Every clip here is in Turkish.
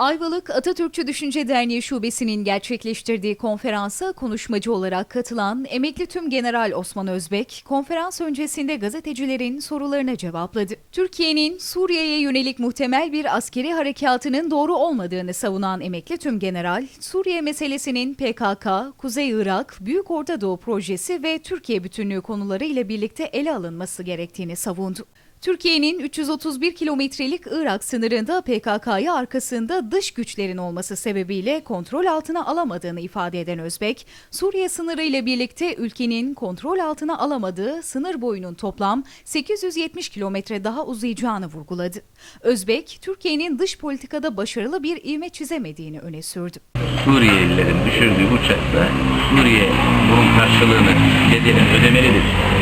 Ayvalık Atatürkçü Düşünce Derneği Şubesi'nin gerçekleştirdiği konferansa konuşmacı olarak katılan Emekli Tüm General Osman Özbek, konferans öncesinde gazetecilerin sorularına cevapladı. Türkiye'nin Suriye'ye yönelik muhtemel bir askeri harekatının doğru olmadığını savunan Emekli Tüm General, Suriye meselesinin PKK, Kuzey Irak, Büyük Orta Doğu Projesi ve Türkiye bütünlüğü konuları ile birlikte ele alınması gerektiğini savundu. Türkiye'nin 331 kilometrelik Irak sınırında PKK'yı arkasında dış güçlerin olması sebebiyle kontrol altına alamadığını ifade eden Özbek, Suriye sınırı ile birlikte ülkenin kontrol altına alamadığı sınır boyunun toplam 870 kilometre daha uzayacağını vurguladı. Özbek, Türkiye'nin dış politikada başarılı bir ivme çizemediğini öne sürdü. Suriyelilerin düşürdüğü uçakta Suriye bunun karşılığını bedelini ödemelidir.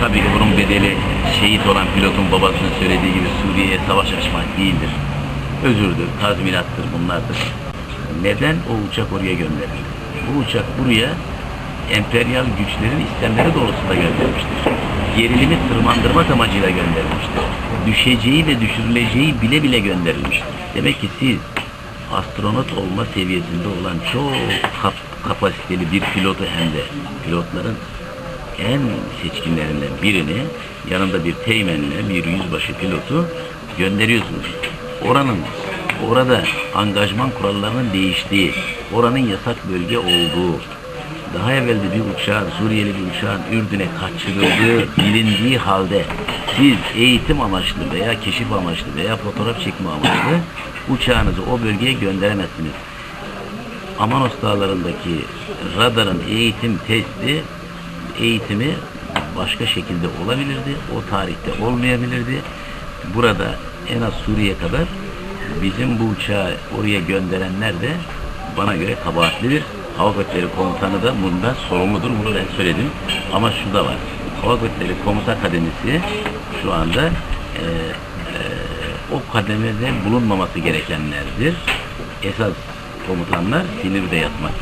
Tabii ki bunun bedeli şehit olan pilotun babasının söylediği gibi Suriye'ye savaş açmak değildir. Özürdür, tazminattır bunlardır. Neden o uçak oraya gönderildi? Bu uçak buraya emperyal güçlerin istemleri doğrultusunda gönderilmiştir. Gerilimi tırmandırmak amacıyla gönderilmiştir. Düşeceği ve düşürüleceği bile bile gönderilmiştir. Demek ki siz astronot olma seviyesinde olan çok kap- kapasiteli bir pilotu hem de pilotların en seçkinlerinden birini yanında bir teğmenle bir yüzbaşı pilotu gönderiyorsunuz. Oranın orada angajman kurallarının değiştiği, oranın yasak bölge olduğu, daha evvel bir uçağın, Suriyeli bir uçağın Ürdün'e kaçırıldığı bilindiği halde siz eğitim amaçlı veya keşif amaçlı veya fotoğraf çekme amaçlı uçağınızı o bölgeye gönderemezsiniz. Amanos dağlarındaki radarın eğitim testi eğitimi başka şekilde olabilirdi. O tarihte olmayabilirdi. Burada en az Suriye kadar bizim bu uçağı oraya gönderenler de bana göre kabahatlidir. Hava Kuvvetleri Komutanı da bunda sorumludur. Bunu ben söyledim. Ama şu da var. Hava Kuvvetleri Komuta Kademesi şu anda e, e, o kademede bulunmaması gerekenlerdir. Esas komutanlar sinirde yatmak